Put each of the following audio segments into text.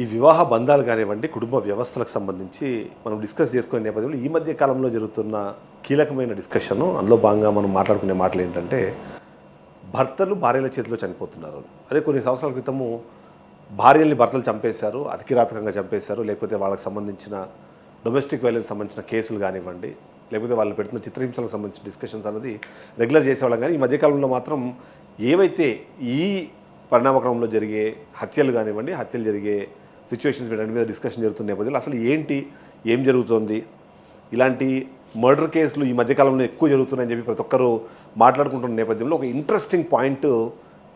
ఈ వివాహ బంధాలు కానివ్వండి కుటుంబ వ్యవస్థలకు సంబంధించి మనం డిస్కస్ చేసుకునే నేపథ్యంలో ఈ మధ్య కాలంలో జరుగుతున్న కీలకమైన డిస్కషన్. అందులో భాగంగా మనం మాట్లాడుకునే మాటలు ఏంటంటే భర్తలు భార్యల చేతిలో చనిపోతున్నారు. అదే కొన్ని సంవత్సరాల క్రితము భార్యల్ని భర్తలు చంపేశారు అతికిరాతకంగా చంపేశారు లేకపోతే వాళ్ళకి సంబంధించిన డొమెస్టిక్ వైలెన్స్ సంబంధించిన కేసులు కానివ్వండి లేకపోతే వాళ్ళు పెడుతున్న చిత్రహింసలకు సంబంధించిన డిస్కషన్స్ అనేది రెగ్యులర్ చేసేవాళ్ళం. కానీ ఈ మధ్యకాలంలో మాత్రం ఏవైతే ఈ పరిణామక్రమంలో జరిగే హత్యలు కానివ్వండి హత్యలు జరిగే సిచ్యువేషన్స్ వీటి మీద డిస్కషన్ జరుగుతున్న నేపథ్యంలో అసలు ఏంటి? ఏం జరుగుతోంది? ఇలాంటి మర్డర్ కేసులు ఈ మధ్యకాలంలో ఎక్కువ జరుగుతున్నాయని చెప్పి ప్రతి ఒక్కరు మాట్లాడుకుంటున్న నేపథ్యంలో ఒక ఇంట్రెస్టింగ్ పాయింట్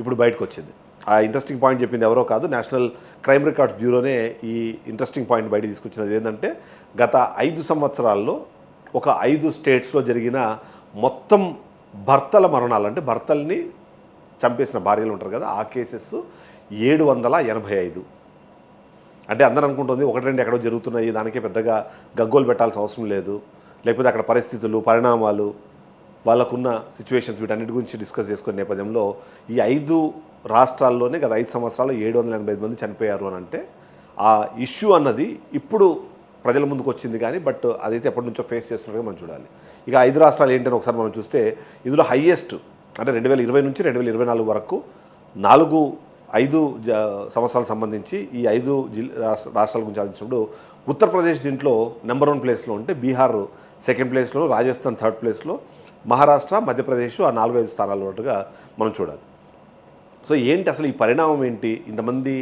ఇప్పుడు బయటకు వచ్చింది. ఆ ఇంట్రెస్టింగ్ పాయింట్ చెప్పింది ఎవరో కాదు నేషనల్ క్రైమ్ రికార్డ్స్ బ్యూరోనే ఈ ఇంట్రెస్టింగ్ పాయింట్ బయట తీసుకొచ్చినది ఏంటంటే గత ఐదు సంవత్సరాల్లో ఒక ఐదు స్టేట్స్లో జరిగిన మొత్తం భర్తల మరణాలు అంటే భర్తల్ని చంపేసిన భార్యలు ఉంటారు కదా ఆ కేసెస్ ఏడు వందల ఎనభై ఐదు. అంటే అందరూ అనుకుంటుంది ఒకటి రెండు ఎక్కడో జరుగుతున్నాయి దానికే పెద్దగా గగ్గోలు పెట్టాల్సిన అవసరం లేదు. లేకపోతే అక్కడ పరిస్థితులు పరిణామాలు వాళ్ళకున్న సిచ్యువేషన్స్ వీటన్నిటి గురించి డిస్కస్ చేసుకునే నేపథ్యంలో ఈ ఐదు రాష్ట్రాల్లోనే గత ఐదు సంవత్సరాలు ఏడు వందల ఎనభై ఐదు మంది చనిపోయారు అని అంటే ఆ ఇష్యూ అన్నది ఇప్పుడు ప్రజల ముందుకు వచ్చింది కానీ బట్ అదైతే ఎప్పటి నుంచో ఫేస్ చేస్తున్నట్టుగా మనం చూడాలి. ఇక ఐదు రాష్ట్రాలు ఏంటని ఒకసారి మనం చూస్తే ఇందులో హయ్యెస్ట్ అంటే రెండు వేల ఇరవై నుంచి రెండు వేల ఇరవై నాలుగు వరకు నాలుగు ఐదు జ సంవత్సరాలకు సంబంధించి ఈ ఐదు రాష్ట్రాల గురించి ఆలోచించినప్పుడు ఉత్తరప్రదేశ్ దీంట్లో నెంబర్ వన్ ప్లేస్లో ఉంటే బీహార్ సెకండ్ ప్లేస్లో రాజస్థాన్ థర్డ్ ప్లేస్లో మహారాష్ట్ర మధ్యప్రదేశ్ ఆ నాలుగైదు స్థానాల ఉన్నట్టుగా మనం చూడాలి. సో ఏంటి అసలు ఈ పరిణామం ఏంటి? ఇంతమంది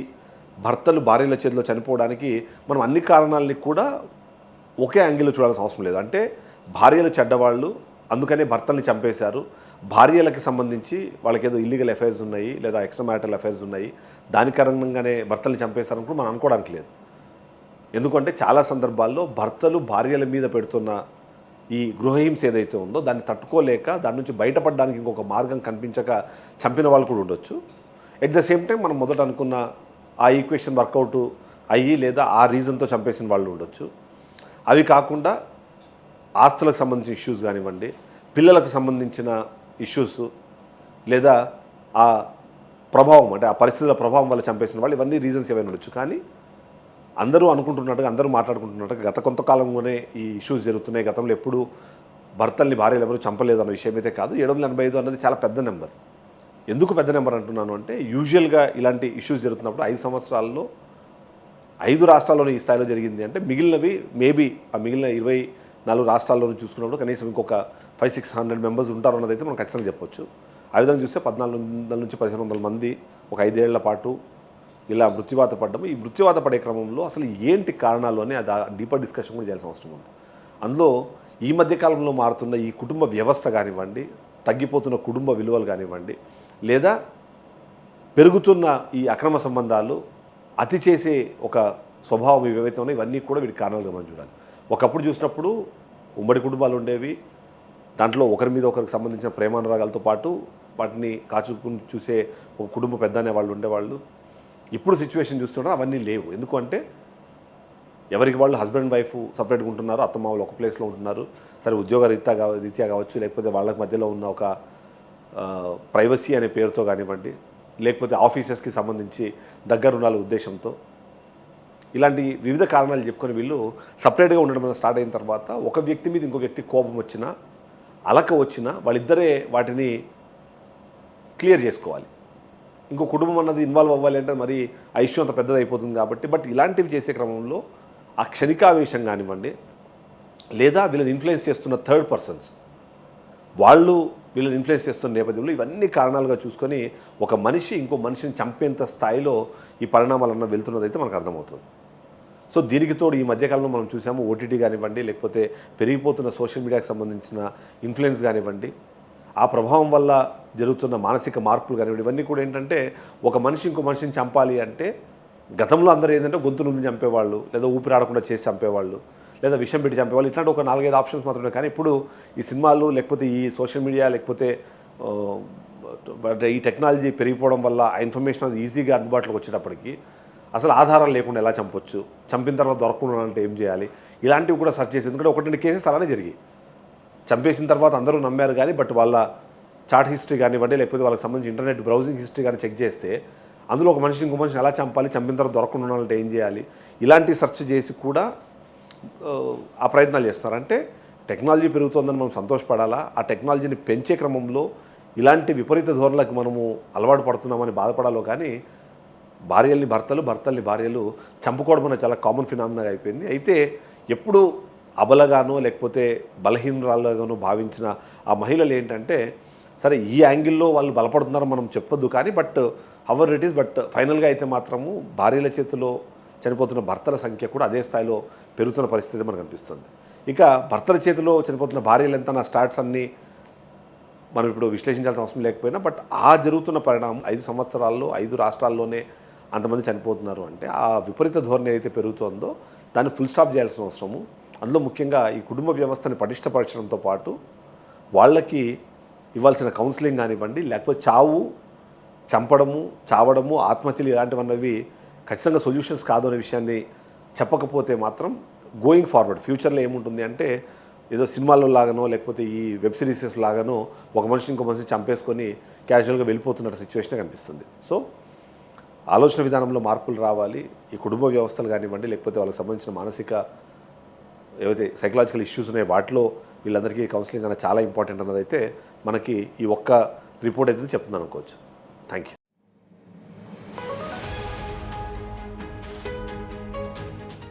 భర్తలు భార్యల చేతిలో చనిపోవడానికి మనం అన్ని కారణాలని కూడా ఒకే యాంగిల్లో చూడాల్సిన అవసరం లేదు. అంటే భార్యలు చెడ్డవాళ్ళు అందుకనే భర్తల్ని చంపేశారు. భార్యలకి సంబంధించి వాళ్ళకి ఏదో ఇల్లీగల్ అఫైర్స్ ఉన్నాయి లేదా ఎక్స్ట్రా మ్యారిటల్ అఫైర్స్ ఉన్నాయి. దాని కారణంగానే భర్తల్ని చంపేశారని కూడా మనం అనుకోవడానికి లేదు. ఎందుకంటే చాలా సందర్భాల్లో భర్తలు భార్యల మీద పెడుతున్న ఈ గృహహింస ఏదైతే ఉందో దాన్ని తట్టుకోలేక దాని నుంచి బయటపడడానికి ఇంకొక మార్గం కనిపించక చంపిన వాళ్ళు కూడా ఉండొచ్చు. ఎట్ ద సేమ్ టైం మనం మొదట అనుకున్న ఆ ఈక్వేషన్ వర్కౌట్ అయ్యి లేదా ఆ రీజన్తో చంపేసిన వాళ్ళు ఉండొచ్చు. అవి కాకుండా ఆస్తులకు సంబంధించిన ఇష్యూస్ కానివ్వండి పిల్లలకు సంబంధించిన ఇష్యూస్ లేదా ఆ ప్రభావం అంటే ఆ పరిస్థితుల ప్రభావం వల్ల చంపేసిన వాళ్ళు ఇవన్నీ రీజన్స్ ఏమైనా ఉండొచ్చు. కానీ అందరూ అనుకుంటున్నట్టుగా అందరూ మాట్లాడుకుంటున్నట్టుగా గత కొంతకాలంలోనే ఈ ఇష్యూస్ జరుగుతున్నాయి. గతంలో ఎప్పుడు భర్తల్ని భార్యలు ఎవరు చంపలేదు అన్న విషయం అయితే కాదు. ఏడు వందల ఎనభై ఐదు అన్నది చాలా పెద్ద నెంబర్. ఎందుకు పెద్ద నెంబర్ అంటున్నాను అంటే యూజువల్గా ఇలాంటి ఇష్యూస్ జరుగుతున్నప్పుడు ఐదు సంవత్సరాల్లో ఐదు రాష్ట్రాల్లోనే ఈ స్థాయిలో జరిగింది అంటే మిగిలినవి మేబీ ఆ మిగిలిన ఇరవై నాలుగు రాష్ట్రాల్లోనూ చూసుకున్నప్పుడు కనీసం ఇంకొక ఫైవ్ సిక్స్ హండ్రెడ్ మెంబర్స్ ఉంటారు అన్నది అయితే మనం ఖచ్చితంగా చెప్పొచ్చు. ఆ విధంగా చూస్తే పద్నాలుగు వందల నుంచి పదిహేను వందల మంది ఒక ఐదేళ్ళ పాటు ఇలా మృత్యువాత పడ్డము. ఈ మృత్యువాత పడే క్రమంలో అసలు ఏంటి కారణాలు అని అది డీపర్ డిస్కషన్ కూడా చేయాల్సిన అవసరం ఉంది. అందులో ఈ మధ్యకాలంలో మారుతున్న ఈ కుటుంబ వ్యవస్థ కానివ్వండి తగ్గిపోతున్న కుటుంబ విలువలు కానివ్వండి లేదా పెరుగుతున్న ఈ అక్రమ సంబంధాలు అతి చేసే ఒక స్వభావం ఏవైతే ఉన్నాయో ఇవన్నీ కూడా వీటి కారణాలుగా మనం చూడాలి. ఒకప్పుడు చూసినప్పుడు ఉమ్మడి కుటుంబాలు ఉండేవి దాంట్లో ఒకరి మీద ఒకరికి సంబంధించిన ప్రేమానురాగాలతో పాటు వాటిని కాచుకుని చూసే ఒక కుటుంబ పెద్ద అనే వాళ్ళు ఉండేవాళ్ళు. ఇప్పుడు సిచ్యువేషన్ చూస్తున్నా అవన్నీ లేవు. ఎందుకంటే ఎవరికి వాళ్ళు హస్బెండ్ వైఫ్ సపరేట్గా ఉంటున్నారు అత్తమామలు ఒక ప్లేస్లో ఉంటున్నారు. సరే ఉద్యోగ రీత్యా కావ రీత్యా కావచ్చు లేకపోతే వాళ్ళకి మధ్యలో ఉన్న ఒక ప్రైవసీ అనే పేరుతో కానివ్వండి లేకపోతే ఆఫీసెస్కి సంబంధించి దగ్గర ఉండాలి ఉద్దేశంతో. ఇలాంటి వివిధ కారణాలు చెప్పుకొని వీళ్ళు సపరేట్గా ఉండడం స్టార్ట్ అయిన తర్వాత ఒక వ్యక్తి మీద ఇంకో వ్యక్తి కోపం వచ్చినా అలక వచ్చినా వాళ్ళిద్దరే వాటిని క్లియర్ చేసుకోవాలి. ఇంకో కుటుంబం అన్నది ఇన్వాల్వ్ అవ్వాలి అంటే మరి ఆ ఇష్యూ అంత పెద్దది అయిపోతుంది కాబట్టి బట్ ఇలాంటివి చేసే క్రమంలో ఆ క్షణికావేశం కానివ్వండి లేదా వీళ్ళని ఇన్ఫ్లుయెన్స్ చేస్తున్న థర్డ్ పర్సన్స్ వాళ్ళు వీళ్ళని ఇన్ఫ్లుయెన్స్ చేస్తున్న నేపథ్యంలో ఇవన్నీ కారణాలుగా చూసుకొని ఒక మనిషి ఇంకో మనిషిని చంపేంత స్థాయిలో ఈ పరిణామాలన్న వెళ్తున్నదైతే మనకు అర్థమవుతుంది. సో దీనికి తోడు ఈ మధ్యకాలంలో మనం చూసాము ఓటీటీ కానివ్వండి లేకపోతే పెరిగిపోతున్న సోషల్ మీడియాకి సంబంధించిన ఇన్ఫ్లుయెన్స్ కానివ్వండి ఆ ప్రభావం వల్ల జరుగుతున్న మానసిక మార్పులు కానివ్వండి ఇవన్నీ కూడా ఏంటంటే ఒక మనిషి ఇంకో మనిషిని చంపాలి అంటే గతంలో అందరూ ఏంటంటే గొంతు నుండి చంపేవాళ్ళు లేదా ఊపిరి ఆడకుండా చేసి చంపేవాళ్ళు లేదా విషం పెట్టి చంపేవాళ్ళు ఇట్లాంటి ఒక నాలుగైదు ఆప్షన్స్ మాత్రమే కానీ ఇప్పుడు ఈ సినిమాలు లేకపోతే ఈ సోషల్ మీడియా లేకపోతే ఈ టెక్నాలజీ పెరిగిపోవడం వల్ల ఆ ఇన్ఫర్మేషన్ అది ఈజీగా అందుబాటులోకి వచ్చేటప్పటికి అసలు ఆధారం లేకుండా ఎలా చంపొచ్చు? చంపిన తర్వాత దొరకకుండా అంటే ఏం చేయాలి? ఇలాంటివి కూడా సెర్చ్ చేసి ఎందుకంటే ఒకటి రెండు కేసెస్ అలానే జరిగాయి. చంపేసిన తర్వాత అందరూ నమ్మారు కానీ బట్ వాళ్ళ చాట్ హిస్టరీ కానివ్వండి లేకపోతే వాళ్ళకి సంబంధించి ఇంటర్నెట్ బ్రౌజింగ్ హిస్టరీ కానీ చెక్ చేస్తే అందులో ఒక మనిషిని ఇంకో మనిషిని ఎలా చంపాలి? చంపిన తర్వాత దొరకకుండా ఉండాలంటే ఏం చేయాలి? ఇలాంటి సెర్చ్ చేసి కూడా ఆ, ప్రయత్నాలు చేస్తారంటే టెక్నాలజీ పెరుగుతుందని మనం సంతోషపడాలా? ఆ టెక్నాలజీని పెంచే క్రమంలో ఇలాంటి విపరీత ధోరణులకు మనము అలవాటు పడుతున్నామని బాధపడాలో కానీ భార్యల్ని భర్తలు భర్తల్ని భార్యలు చంపుకోవడం అనేది చాలా కామన్ ఫినామినా అయిపోయింది. అయితే ఎప్పుడు అబలగానో లేకపోతే బలహీనరాలుగానో భావించిన ఆ మహిళలు ఏంటంటే సరే ఈ యాంగిల్లో వాళ్ళు బలపడుతున్నారో మనం చెప్పొద్దు కానీ but however it is but ఫైనల్గా అయితే మాత్రము భార్యల చేతిలో చనిపోతున్న భర్తల సంఖ్య కూడా అదే స్థాయిలో పెరుగుతున్న పరిస్థితి మనకు అనిపిస్తుంది. ఇక భర్తల చేతిలో చనిపోతున్న భార్యలు ఎంత నా స్టార్ట్స్ అన్నీ మనం ఇప్పుడు విశ్లేషించాల్సిన అవసరం లేకపోయినా బట్ ఆ జరుగుతున్న పరిణామం ఐదు సంవత్సరాల్లో ఐదు రాష్ట్రాల్లోనే అంతమంది చనిపోతున్నారు అంటే ఆ విపరీత ధోరణి అయితే పెరుగుతోందో దాన్ని ఫుల్ స్టాప్ చేయాల్సిన అవసరము. అందులో ముఖ్యంగా ఈ కుటుంబ వ్యవస్థని పటిష్టపరచడంతో పాటు వాళ్ళకి ఇవ్వాల్సిన కౌన్సిలింగ్ కానివ్వండి లేకపోతే చావు చంపడము చావడము ఆత్మహత్యలు ఇలాంటివన్నవి ఖచ్చితంగా సొల్యూషన్స్ కాదు అనే విషయాన్ని చెప్పకపోతే మాత్రం గోయింగ్ ఫార్వర్డ్ ఫ్యూచర్లో ఏముంటుంది అంటే ఏదో సినిమాల్లో లాగానో లేకపోతే ఈ వెబ్ సిరీసెస్ లాగానో ఒక మనిషిని ఇంకో మనిషిని చంపేసుకొని క్యాజువల్గా వెళ్ళిపోతున్నట్టు సిచ్యువేషన్ కనిపిస్తుంది. సో ఆలోచన విధానంలో మార్పులు రావాలి ఈ కుటుంబ వ్యవస్థలు కానివ్వండి లేకపోతే వాళ్ళకి సంబంధించిన మానసిక ఏవైతే సైకలాజికల్ ఇష్యూస్ ఉన్నాయో వాటిలో వీళ్ళందరికీ కౌన్సిలింగ్ అనేది చాలా ఇంపార్టెంట్ అన్నదైతే మనకి ఈ ఒక్క రిపోర్ట్ అయితే చెప్తున్నాను అనుకోవచ్చు. Thank you